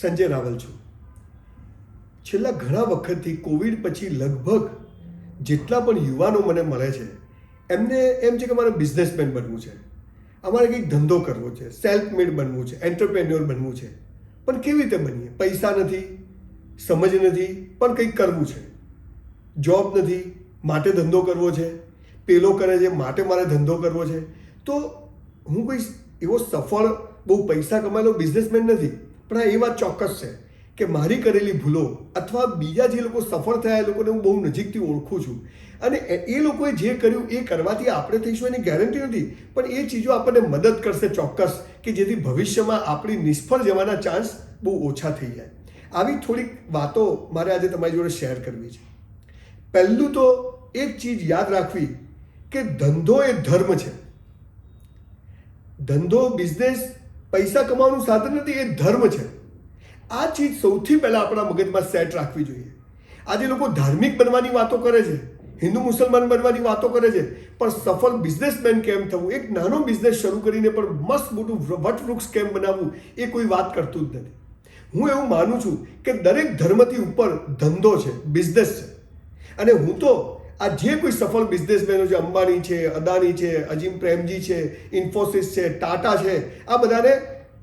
સંજય રાવલ છું. છેલ્લા ઘણા વખતથી કોવિડ પછી લગભગ જેટલા પણ યુવાનો મને મળે છે, એમને એમ છે કે મારે બિઝનેસમેન બનવું છે. અમારે કંઈક ધંધો કરવો છે સેલ્ફ મેડ બનવું છે એન્ટરપ્રેન્યોર બનવું છે. પણ કેવી રીતે બનીએ? પૈસા નથી, સમજ નથી, પણ કંઈક કરવું છે. જોબ નથી, માટે ધંધો કરવો છે. પેલો કરે છે, માટે મારે ધંધો કરવો છે. તો હું કોઈ એવો સફળ, બહુ પૈસા કમાયેલો બિઝનેસમેન નથી. પણ એ વાત ચોક્કસ છે કે મારી કરેલી ભૂલો અથવા બીજા જે લોકો સફળ થયા એ લોકોને હું બહુ નજીકથી ઓળખું છું. અને એ લોકોએ જે કર્યું એ કરવાથી આપણે થઈશું એની ગેરંટી નથી. પણ એ ચીજો આપણને મદદ કરશે ચોક્કસ કે જેથી ભવિષ્યમાં આપણી નિષ્ફળ જવાના ચાન્સ બહુ ઓછા થઈ જાય. આવી થોડીક વાતો મારે આજે તમારી જોડે શેર કરવી છે. પહેલું તો એક ચીજ યાદ રાખવી કે ધંધો એ ધર્મ છે. ધંધો બિઝનેસ પૈસા કમાવાનું સાધન નથી, એ ધર્મ છે. આ ચીજ સૌથી પહેલાં આપણા મગજમાં સેટ રાખવી જોઈએ. આજે લોકો ધાર્મિક બનવાની વાતો કરે છે, હિન્દુ મુસલમાન બનવાની વાતો કરે છે, પણ સફળ બિઝનેસમેન કેમ થવું? એક નાનો બિઝનેસ શરૂ કરીને પણ મસ્ત મોટું વટવૃક્ષ કેમ બનાવવું, એ કોઈ વાત કરતું જ નથી. હું એવું માનું છું કે દરેક ધર્મથી ઉપર ધંધો છે બિઝનેસ છે. અને હું તો આ જે કોઈ સફળ બિઝનેસમેનો છે, અંબાણી છે, અદાણી છે, અજીમ પ્રેમજી છે ઇન્ફોસિસ છે ટાટા છે, આ બધાને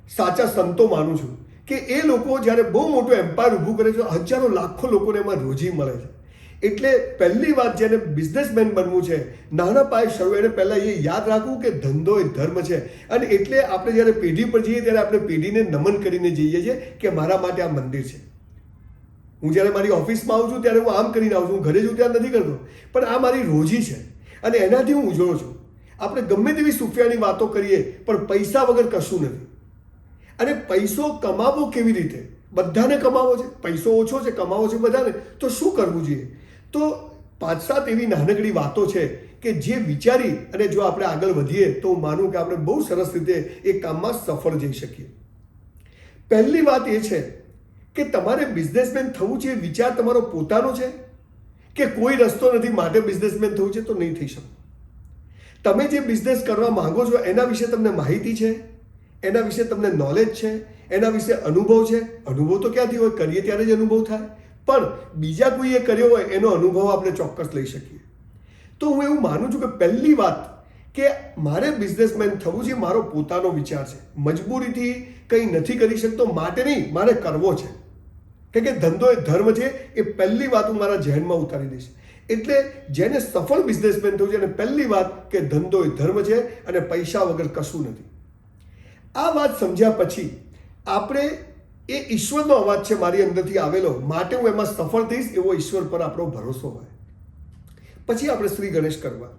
સાચા સંતો માનું છું કે એ લોકો જ્યારે બહુ મોટું એમ્પાયર ઊભું કરે છે, હજારો લાખો લોકોને એમાં રોજી મળે છે. એટલે પહેલી વાત જેને બિઝનેસમેન બનવું છે, નાના પાયે શરૂ એને પહેલાં એ યાદ રાખવું કે ધંધો એ ધર્મ છે. અને એટલે આપણે જ્યારે પેઢી પર જઈએ ત્યારે આપણે પેઢીને નમન કરીને જઈએ છીએ કે મારા માટે આ મંદિર છે. હું જ્યારે મારી ઓફિસમાં આવું છું ત્યારે હું આમ કરીને આવું છું ઘરે જઉં ત્યાં નથી કરતો. પણ આ મારી રોજી છે અને એનાથી હું ઉજળો છું. આપણે ગમે તેવી સુફિયાની વાતો કરીએ, પણ પૈસા વગર કશું નથી. અને પૈસો કમાવો કેવી રીતે? બધાને કમાવો છે. પૈસો ઓછો છે, કમાવો છે બધાને. તો શું કરવું જોઈએ? તો પાંચ સાત એવી નાનકડી વાતો છે કે જે વિચારી અને જો આપણે આગળ વધીએ તો હું માનું કે આપણે બહુ સરસ રીતે એ કામમાં સફળ જઈ શકીએ. પહેલી વાત એ છે કે તમારે બિઝનેસમેન થવું છે વિચાર તમારો પોતાનો છે? કે કોઈ રસ્તો નથી માટે બિઝનેસમેન થવું છે? તો નહીં થઈ શકો. તમે જે બિઝનેસ કરવા માંગો છો એના વિશે તમને માહિતી છે? એના વિશે તમને નોલેજ છે, એના વિશે અનુભવ છે. અનુભવ તો ક્યાંથી હોય? કરીએ ત્યારે જ અનુભવ થાય. પણ બીજા કોઈએ કર્યો હોય, એનો અનુભવ આપણે ચોક્કસ લઈ શકીએ. તો હું એવું માનું છું કે પહેલી વાત કે મારે બિઝનેસમેન થવું છે, મારો પોતાનો વિચાર છે. મજબૂરીથી કંઈ નથી કરી શકતો, માટે નહીં, મારે કરવો છે. કેમ કે ધંધો એ ધર્મ છે, એ પહેલી વાત હું મારા જહેનમાં ઉતારી દઈશ. એટલે જેને સફળ બિઝનેસમેન થવું છે, એને પહેલી વાત કે ધંધો એ ધર્મ છે અને પૈસા વગર કશું નથી. આ વાત સમજ્યા પછી આપણે એ ઈશ્વરનો અવાજ છે મારી અંદરથી આવેલો. માટે હું એમાં સફળ થઈશ એવો ઈશ્વર પર આપણો ભરોસો હોય. પછી આપણે શ્રી ગણેશ કરવા.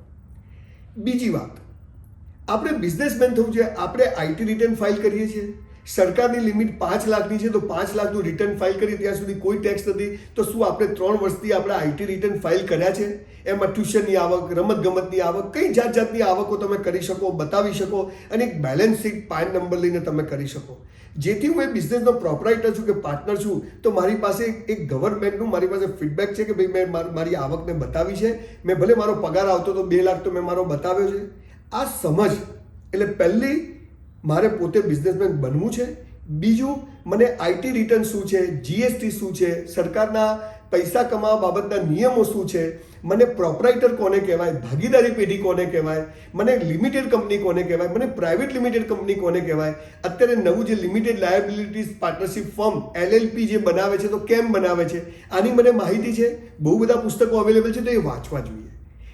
બીજી વાત. આપણે બિઝનેસમેન થવું છે આપણે આઈટી રિટર્ન ફાઇલ કરીએ છીએ. સરકારની લિમિટ પાંચ લાખની છે, તો પાંચ લાખનું રિટર્ન ફાઇલ કરી ત્યાં સુધી કોઈ ટેક્સ નથી. તો શું આપણે ત્રણ વર્ષથી આપણે આઈટી રિટર્ન ફાઇલ કર્યા છે? એમાં ટ્યુશનની આવક, રમતગમતની આવક, કઈ જાત જાતની આવકો તમે કરી શકો, બતાવી શકો, અને એક બેલેન્સ શીટ પાન નંબર લઈને તમે કરી શકો. જેથી હું એ બિઝનેસનો પ્રોપરાઇટર છું કે પાર્ટનર છું, તો મારી પાસે એક ગવર્મેન્ટનું મારી પાસે ફીડબેક છે કે ભાઈ મેં માર- આવકને બતાવી છે. મેં ભલે મારો પગાર આવતો તો બે લાખ તો મેં મારો બતાવ્યો છે. આ સમજ, એટલે પહેલી મારે પોતે બિઝનેસમેન બનવું છે? બીજું, મને આઈટી રિટર્ન શું છે? જીએસટી શું છે? સરકારના પૈસા કમાવા બાબતના નિયમો શું છે? મને પ્રોપરાઇટર કોને કહેવાય? ભાગીદારી પેઢી કોને કહેવાય? મને લિમિટેડ કંપની કોને કહેવાય? મને પ્રાઇવેટ લિમિટેડ કંપની કોને કહેવાય? અત્યારે નવું જે limited liabilities partnership firm LLP જે બનાવે છે, તો કેમ બનાવે છે? આની મને માહિતી છે? બહુ બધા પુસ્તકો અવેલેબલ છે, તો એ વાંચવા જોઈએ.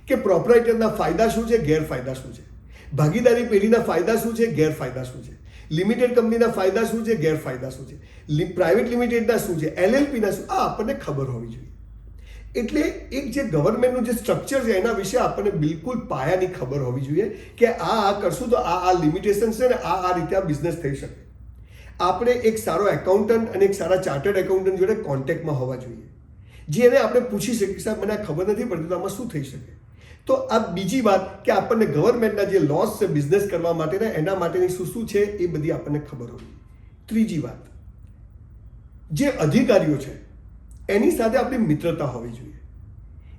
કે પ્રોપરાઇટરના ફાયદા શું છે? ગેરફાયદા શું છે? ભાગીદારી પેઢીના ફાયદા શું છે? ગેરફાયદા શું છે? લિમિટેડ કંપનીના ફાયદા શું છે? ગેરફાયદા શું છે? પ્રાઇવેટ લિમિટેડના શું છે? એલએલપીના શું? આ આપણને ખબર હોવી જોઈએ. એટલે એક જે ગવર્મેન્ટનું જે સ્ટ્રક્ચર છે, એના વિશે આપણને બિલકુલ પાયાની ખબર હોવી જોઈએ કે આ આ કરશું તો આ આ લિમિટેશન છે ને આ આ રીતે આ બિઝનેસ થઈ શકે. આપણે એક સારો એકાઉન્ટન્ટ અને એક સારા ચાર્ટર્ડ એકાઉન્ટન્ટ જોડે કોન્ટેક્ટમાં હોવા જોઈએ. જે એને આપણે પૂછી શકીએ સાહેબ, મને ખબર નથી પડતી તો આમાં શું થઈ શકે? તો આ બીજી વાત કે આપણને ગવર્મેન્ટના જે લોસ છે બિઝનેસ કરવા માટેના, એના માટેની શું શું છે એ બધી આપણને ખબર હોય. ત્રીજી વાત, જે અધિકારીઓ છે, એની સાથે આપણી મિત્રતા હોવી જોઈએ.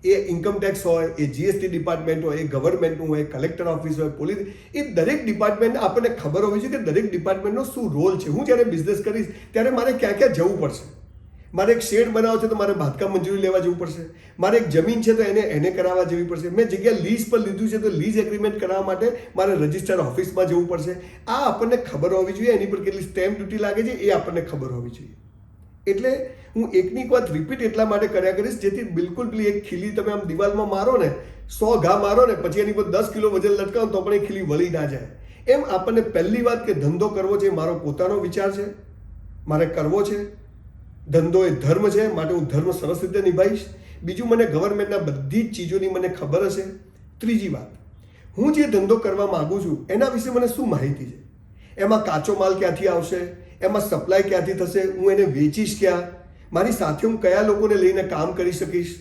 એ ઇન્કમ ટેક્સ હોય, એ જીએસટી ડિપાર્ટમેન્ટ હોય, એ ગવર્મેન્ટનું હોય કલેક્ટર ઓફિસ હોય પોલીસ એ દરેક ડિપાર્ટમેન્ટ આપણને ખબર હોવી જોઈએ કે દરેક ડિપાર્ટમેન્ટનો શું રોલ છે. હું જ્યારે બિઝનેસ કરીશ, ત્યારે મારે ક્યાં ક્યાં જવું પડશે? મારે એક શેડ બનાવો છે તો મારે બાંધકામ મંજૂરી લેવા જવું પડશે. મારે એક જમીન છે તો એને એને કરાવવા જવી પડશે. મેં જગ્યા લીઝ પર લીધું છે તો લીઝ એગ્રીમેન્ટ કરાવવા માટે મારે રજિસ્ટર ઓફિસમાં જવું પડશે. આ આપણને ખબર હોવી જોઈએ. એની પર કેટલી સ્ટેમ્પ ડ્યુટી લાગે છે એ આપણને ખબર હોવી જોઈએ. એટલે હું એકની એક વાત રિપીટ એટલા માટે કર્યા કરીશ, જેથી બિલકુલ પેલી એક ખીલી તમે આમ દિવાલમાં મારો ને, સો ઘા મારો ને, પછી એની પર દસ કિલો વજન લટકાવો તો પણ એ ખીલી વળી ના જાય. એમ આપણને પહેલી વાત કે ધંધો કરવો છે મારો પોતાનો વિચાર છે. મારે કરવો છે. ધંધો એ ધર્મ છે, માટે હું ધર્મ સરસ રીતે નિભાવીશ. બીજું મને ગવર્મેન્ટના બધી જ ચીજોની મને ખબર હશે. ત્રીજી વાત, હું જે ધંધો કરવા માગું છું, એના વિશે મને શું માહિતી છે? એમાં કાચો માલ ક્યાંથી આવશે? એમાં સપ્લાય ક્યાંથી થશે? હું એને વેચીશ ક્યાં? મારી સાથે હું કયા લોકોને લઈને કામ કરી શકીશ?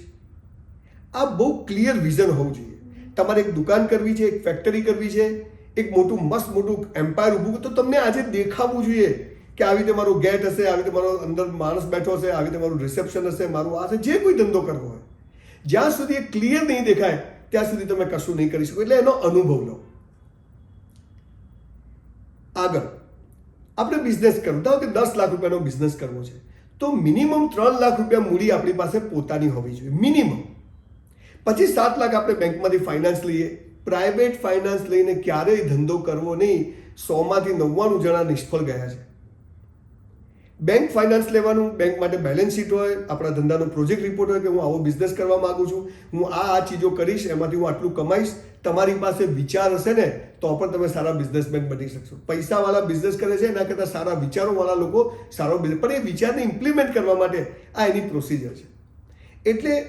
આ બહુ ક્લિયર વિઝન હોવું જોઈએ. તમારે એક દુકાન કરવી છે, એક ફેક્ટરી કરવી છે, એક મોટું, મસ્ત મોટું એમ્પાયર ઊભું, તો તમને આજે દેખાવું જોઈએ. કે આવી રીતે મારું ગેટ હશે, આવી રીતે મારો અંદર માણસ બેઠો હશે, આવી રીતે મારું રિસેપ્શન હશે, મારું આ હશે, જે કોઈ ધંધો કરવો હોય. જ્યાં સુધી એ ક્લિયર નહીં દેખાય, ત્યાં સુધી તમે કશું નહીં કરી શકો. એટલે એનો અનુભવ લો. આગળ. આપણે બિઝનેસ કરવું. ધારો કે દસ લાખ રૂપિયાનો બિઝનેસ કરવો છે. તો મિનિમમ ત્રણ લાખ રૂપિયા મૂડી આપણી પાસે પોતાની હોવી જોઈએ. મિનિમમ પછી સાત લાખ આપણે બેંકમાંથી ફાઇનાન્સ લઈએ. પ્રાઇવેટ ફાઇનાન્સ લઈને ક્યારેય ધંધો કરવો નહીં. સોમાંથી નવ્વાણું જણા નિષ્ફળ ગયા છે. બેંક ફાઇનાન્સ લેવાનું, બેંક માટે બેલેન્સ શીટ હોય, આપણા ધંધાનો પ્રોજેક્ટ રિપોર્ટ હોય કે હું આવો બિઝનેસ કરવા માગું છું, હું આ આ ચીજો કરીશ, એમાંથી હું આટલું કમાઈશ, તમારી પાસે વિચાર હશે ને, તો પણ તમે સારા બિઝનેસમેન બની શકશો. પૈસાવાળા બિઝનેસ કરે છે, એના કરતાં સારા વિચારોવાળા લોકો સારો પણ એ વિચારને ઇમ્પ્લિમેન્ટ કરવા માટે આ એની પ્રોસિજર છે. એટલે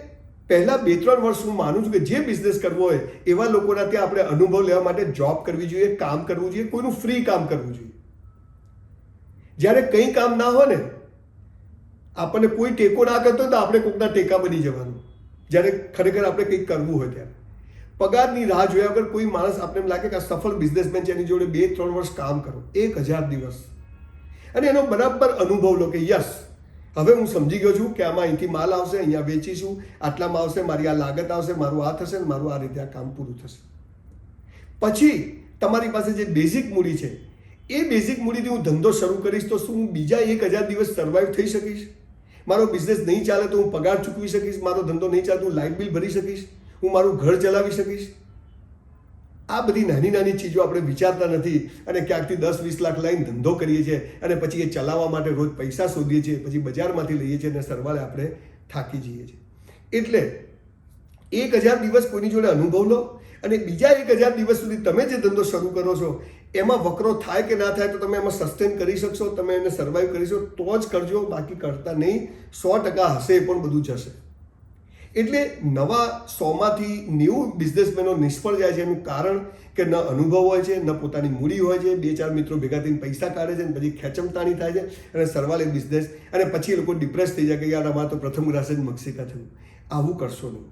પહેલા બે ત્રણ વર્ષ હું માનું છું કે જે બિઝનેસ કરવો હોય, એવા લોકોના ત્યાં આપણે અનુભવ લેવા માટે જોબ કરવી જોઈએ, કામ કરવું જોઈએ, કોઈનું ફ્રી કામ કરવું જોઈએ. જ્યારે કંઈ કામ ના હોય ને, આપણને કોઈ ટેકો ના કરતો તો આપણે કોઈકના ટેકા બની જવાનું. જ્યારે ખરેખર આપણે કંઈક કરવું હોય ત્યારે. પગારની રાહ જોયા વગર કોઈ માણસ આપણે એમ લાગે કે આ સફળ બિઝનેસમેન છે, એની જોડે બે, ત્રણ વર્ષ કામ કરો. એક હજાર દિવસ. અને એનો બરાબર અનુભવ લો કે, યસ, હવે હું સમજી ગયો છું કે આમાં અહીંથી માલ આવશે, અહીંયા વેચીશું, આટલામાં આવશે, મારી આ લાગત આવશે, મારું આ થશે ને મારું આ રીતે આ કામ પૂરું થશે. પછી તમારી પાસે જે બેઝિક મૂડી છે એ બેઝિક મૂડીથી હું ધંધો શરૂ કરીશ તો શું હું બીજા એક હજાર દિવસ સર્વાઈવ થઈ શકીશ? મારો બિઝનેસ નહીં ચાલે તો હું પગાર ચૂકવી શકીશ, મારો ધંધો નહીં ચાલે તો હું લાઇટ બિલ ભરી શકીશ, હું મારું ઘર ચલાવી શકીશ. આ બધી નાની નાની ચીજો આપણે વિચારતા નથી અને ક્યાંકથી દસ વીસ લાખ લઈને ધંધો કરીએ છીએ અને પછી એ ચલાવવા માટે રોજ પૈસા શોધીએ છીએ, પછી બજારમાંથી લઈએ છીએ અને સરવાળે આપણે થાકી જઈએ છીએ. એટલે એક હજાર દિવસ કોઈની જોડે અનુભવ લો અને બીજા એક હજાર દિવસ સુધી તમે જે ધંધો શરૂ કરો છો એમાં વકરો થાય કે ના થાય તો તમે એમાં સસ્ટેન કરી શકશો, તમે એને સર્વાઈવ કરી શકો, તો જ કરજો, બાકી કરતા નહીં. સો ટકા હશે એ પણ બધું જશે એટલે નવા સોમાંથી નેવું બિઝનેસમેનો નિષ્ફળ જાય છે એનું કારણ કે ન અનુભવ હોય છે, ન પોતાની મૂડી હોય છે. બે ચાર મિત્રો ભેગા થઈને પૈસા કાઢે છે અને પછી ખેંચમતાણી થાય છે અને સરવાલે બિઝનેસ અને પછી એ લોકો ડિપ્રેસ થઈ જાય કે યાર અમારે તો પ્રથમ ગ્રાસે જ મક્ષિકા થયું. આવું કરશો નહીં.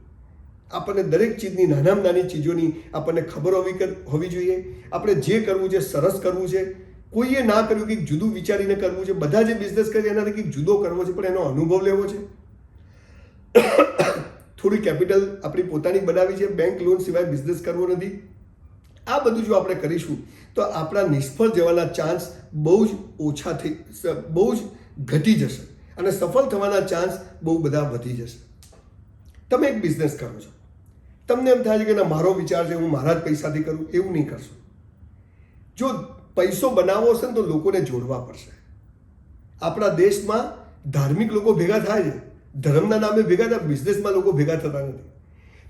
આપણને દરેક ચીજની, નાનામાં નાની ચીજોની આપણને ખબર હોવી હોવી જોઈએ. આપણે જે કરવું છે, સરસ કરવું છે. કોઈએ ના કર્યું કંઈક જુદું વિચારીને કરવું છે. બધા જે બિઝનેસ કરે એનાથી કંઈક જુદો કરવો છે, પણ એનો અનુભવ લેવો છે. થોડી કેપિટલ આપણી પોતાની બનાવી છે. બેંક લોન સિવાય બિઝનેસ કરવો નથી. આ બધું જો આપણે કરીશું, તો આપણા નિષ્ફળ જવાના ચાન્સ બહુ જ ઓછા થઈ બહુ જ ઘટી જશે. અને સફળ થવાના ચાન્સ બહુ બધા વધી જશે. તમે એક બિઝનેસ કરો છો. તમને એમ થાય છે કે ના, મારો વિચાર છે, હું મારા જ પૈસાથી કરું, એવું નહીં કરશો. જો પૈસો બનાવવો હશે ને તો લોકોને જોડવા પડશે. આપણા દેશમાં ધાર્મિક લોકો ભેગા થાય છે. ધર્મના નામે ભેગા થાય, બિઝનેસમાં લોકો ભેગા થતા નથી.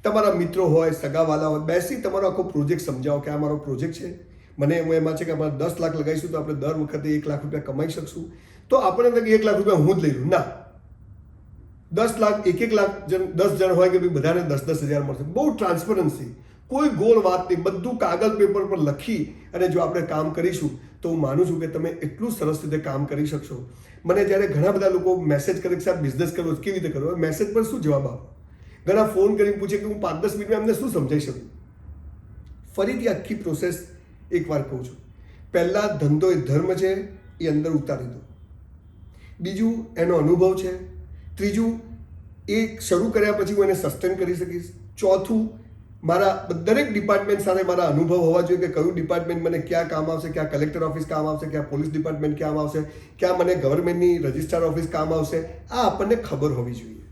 તમારા મિત્રો હોય, સગાવાલા હોય, બેસી તમારો આખો પ્રોજેક્ટ સમજાવો કે આ મારો પ્રોજેક્ટ છે. મને એવું એમાં છે કે અમારે દસ લાખ લગાવીશું તો આપણે દર વખતે એક લાખ રૂપિયા કમાઈ શકશું. તો આપણે એક લાખ રૂપિયા હું જ લઈ લઉં. ના. દસ લાખ, એક એક લાખ જણ, દસ જણ હોય કે ભાઈ બધાને દસ દસ હજાર મળશે. બહુ ટ્રાન્સપરન્સી કોઈ ગોળ વાત નહીં. બધું કાગળ પેપર પર લખી અને જો આપણે કામ કરીશું, તો હું માનું છું કે તમે એટલું સરસ રીતે કામ કરી શકશો. મને જ્યારે ઘણા બધા લોકો મેસેજ કરે કે સાહેબ બિઝનેસ કરો, કેવી રીતે કરો? મેસેજ પર શું જવાબ આપો? ઘણા ફોન કરીને પૂછે કે હું પાંચ દસ મિનિટમાં એમને શું સમજાઈ શકું? ફરીથી આખી પ્રોસેસ એકવાર કહું છું. પહેલાં ધંધો એ ધર્મ છે, એ અંદર ઉતારી દો. બીજું, એનો અનુભવ છે. ત્રીજું, એ શરૂ કર્યા પછી હું એને સસ્ટેન કરી શકીશ. ચોથું, મારા દરેક ડિપાર્ટમેન્ટ સાથે મારા અનુભવ હોવા જોઈએ કે કયું ડિપાર્ટમેન્ટ મને ક્યાં કામ આવશે, ક્યાં કલેક્ટર ઓફિસ કામ આવશે, ક્યાં પોલીસ ડિપાર્ટમેન્ટ કામ આવશે, ક્યાં મને ગવર્મેન્ટની રજિસ્ટ્રાર ઓફિસ કામ આવશે, આ આપણને ખબર હોવી જોઈએ.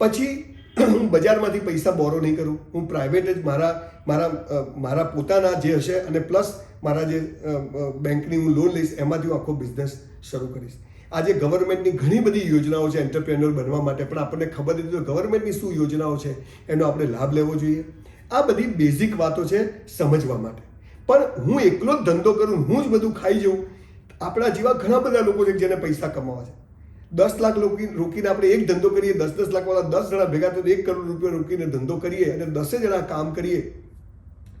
પછી, હું બજારમાંથી પૈસા બોરો નહીં કરું. હું પ્રાઇવેટ જ મારા મારા મારા પોતાના જે હશે અને પ્લસ મારા જે બેંકની હું લોન લઈશ, એમાંથી હું આખો બિઝનેસ શરૂ કરીશ. આજે ગવર્મેન્ટની ઘણી બધી યોજનાઓ છે એન્ટરપ્રેન્યોર બનવા માટે, પણ આપણને ખબર નથી તો ગવર્મેન્ટની શું યોજનાઓ છે? એનો આપણે લાભ લેવો જોઈએ. આ બધી બેઝિક વાતો છે સમજવા માટે. પણ હું એકલો જ ધંધો કરું, હું જ બધું ખાઈ જઉં, આપણા જેવા ઘણા બધા લોકો છે જેને પૈસા કમાવા છે. દસ લાખ રોકી, રોકીને આપણે એક ધંધો કરીએ, દસ દસ લાખવાળા દસ જણા ભેગા થઈને એક કરોડ રૂપિયા રોકીને ધંધો કરીએ અને દસે જણા કામ કરીએ,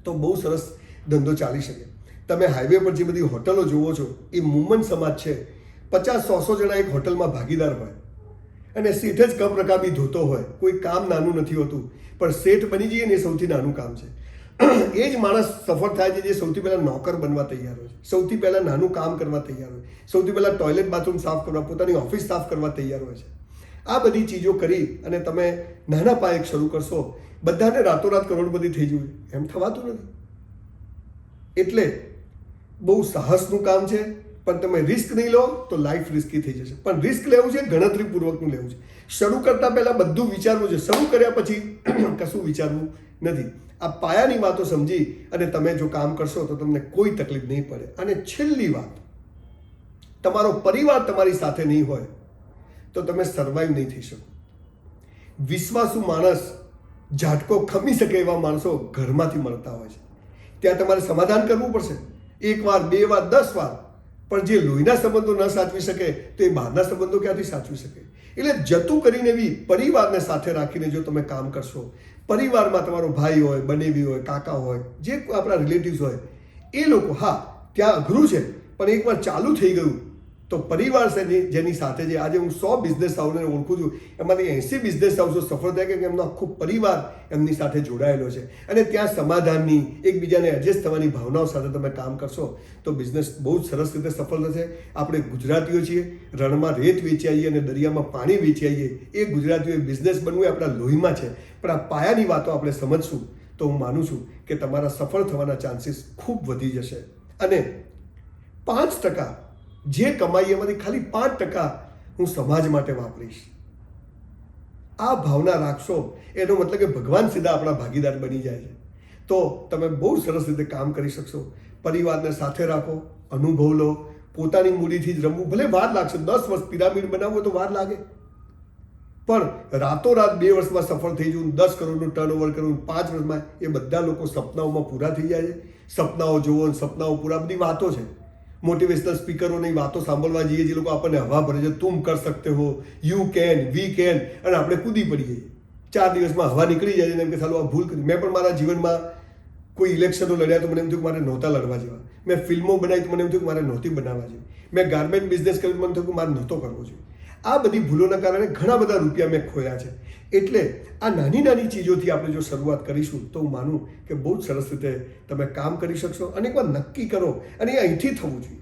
તો બહુ સરસ ધંધો ચાલી શકે. તમે હાઈવે પર જે બધી હોટલો જુઓ છો, એ મુમન સમાજ છે. પચાસ સો સો જણા એક હોટલમાં ભાગીદાર હોય. અને શેઠ જ કપ રકાબી ધોતો હોય. કોઈ કામ નાનું નથી હોતું. પણ શેઠ બની જઈએ ને એ સૌથી નાનું કામ છે. એ જ માણસ સફળ થાય છે જે સૌથી પહેલાં નોકર બનવા તૈયાર હોય છે. સૌથી પહેલાં નાનું કામ કરવા તૈયાર હોય સૌથી પહેલાં ટોયલેટ, બાથરૂમ સાફ કરવા, પોતાની ઓફિસ સાફ કરવા તૈયાર હોય છે. આ બધી ચીજો કરી અને તમે નાના પાયે શરૂ કરશો, બધાને રાતોરાત કરોડપતિ થઈ જવું એમ થવાતું નથી. એટલે બહુ સાહસનું કામ છે. પણ તમે રિસ્ક નહીં લો તો લાઈફ રિસ્કી થઈ જશે. પણ રિસ્ક લેવું છે, ગણતરીપૂર્વકનું લેવું છે. શરૂ કરતાં પહેલાં બધું વિચારવું છે. શરૂ કર્યા પછી કશું વિચારવું નથી. આ પાયાની વાતો સમજી અને તમે જો કામ કરશો તો તમને કોઈ તકલીફ નહીં પડે. અને છેલ્લી વાત, તમારો પરિવાર તમારી સાથે નહીં હોય તો તમે સર્વાઈવ નહીં થઈ શકો. વિશ્વાસુ માણસ ઝાટકો ખમી શકે એવા માણસો ઘરમાંથી મળતા હોય છે. ત્યાં તમારે સમાધાન કરવું પડશે. એક વાર, બે વાર, દસ વાર પણ જે લોહીના સંબંધો ન સાચવી શકે, તો એ બહારના સંબંધો ક્યાંથી સાચવી શકે? એટલે જતું કરીને બી પરિવારને સાથે રાખીને જો તમે કામ કરશો, પરિવારમાં તમારો ભાઈ હોય, બનેવી હોય, કાકા હોય, જે આપણા રિલેટિવ્સ હોય, એ લોકો, હા, ત્યાં અઘરું છે, પણ એકવાર ચાલુ થઈ ગયું તો પરિવાર છે જેની સાથે જે આજે હું સો બિઝનેસ હાઉસને ઓળખું છું, એમાંથી એંસી બિઝનેસ હાઉસો સફળ થાય કે એમનો આખો પરિવાર એમની સાથે જોડાયેલો છે. અને ત્યાં સમાધાનની, એકબીજાને એડજસ્ટ થવાની ભાવનાઓ સાથે તમે કામ કરશો, તો બિઝનેસ બહુ જ સરસ રીતે સફળ થશે. આપણે ગુજરાતીઓ છીએ, રણમાં રેત વેચી આવીએ અને દરિયામાં પાણી વેચી આવીએ એ ગુજરાતીઓ બિઝનેસ બનવું એ આપણા લોહીમાં છે. પણ આ પાયાની વાતો આપણે સમજશું, તો હું માનું છું કે તમારા સફળ થવાના ચાન્સીસ ખૂબ વધી જશે. અને પાંચ ટકા જે કમાઈ એમાંથી ખાલી પાંચ ટકા હું સમાજ માટે વાપરીશ. આ ભાવના રાખશો, એનો મતલબ કે ભગવાન સીધા આપણા ભાગીદાર બની જાય છે. તો તમે બહુ સરસ રીતે કામ કરી શકશો. પરિવારને સાથે રાખો, અનુભવ લો, પોતાની મૂડીથી જ રમવું. ભલે વાર લાગશે, દસ વર્ષ પિરામિડ બનાવવું તો વાર લાગે. પણ રાતોરાત બે વર્ષમાં સફળ થઈ જવું, દસ કરોડનું ટર્ન ઓવર કરવું, પાંચ વર્ષમાં એ બધા લોકો સપનાઓમાં પૂરા થઈ જાય છે. સપનાઓ જોવો સપનાઓ પૂરા, બધી વાતો છે. મોટિવેશનલ સ્પીકરોની વાતો સાંભળવા જઈએ, જે લોકો આપણને હવા ભરે છે, તુમ કર સકતે હો યુ કેન વી કેન અને આપણે કૂદી પડીએ. ચાર દિવસમાં હવા નીકળી જાય છે એમ કે સાલું આ ભૂલ કરી. મેં પણ મારા જીવનમાં કોઈ ઇલેક્શનો લડ્યા તો મને એમ થયું કે મારે નહોતા લડવા જેવા. મેં ફિલ્મો બનાવી તો મને એમ થયું કે મારે નહોતી બનાવવા જેવી. મેં ગાર્મેન્ટ બિઝનેસ કર્યું તો મને થયું કે મારે નહોતો કરવો જોઈએ. આ બધી ભૂલોના કારણે ઘણા બધા રૂપિયા મેં ખોયા છે. એટલે આ નાની નાની ચીજોથી આપણે જો શરૂઆત કરીશું, તો હું માનું કે બહુ જ સરસ રીતે તમે કામ કરી શકશો અને એકવાર નક્કી કરો અને એ અહીંથી થવું જોઈએ.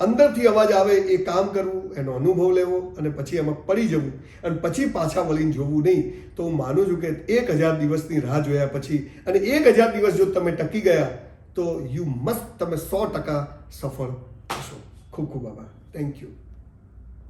અંદરથી અવાજ આવે, એ કામ કરવું, એનો અનુભવ લેવો અને પછી એમાં પડી જવું અને પછી પાછા વળીને જોવું નહીં, તો હું માનું છું કે એક હજાર દિવસની રાહ જોયા પછી અને એક હજાર દિવસ જો તમે ટકી ગયા, તો યુ મસ્ત તમે સો ટકા સફળ થશો. ખૂબ ખૂબ આભાર. Thank you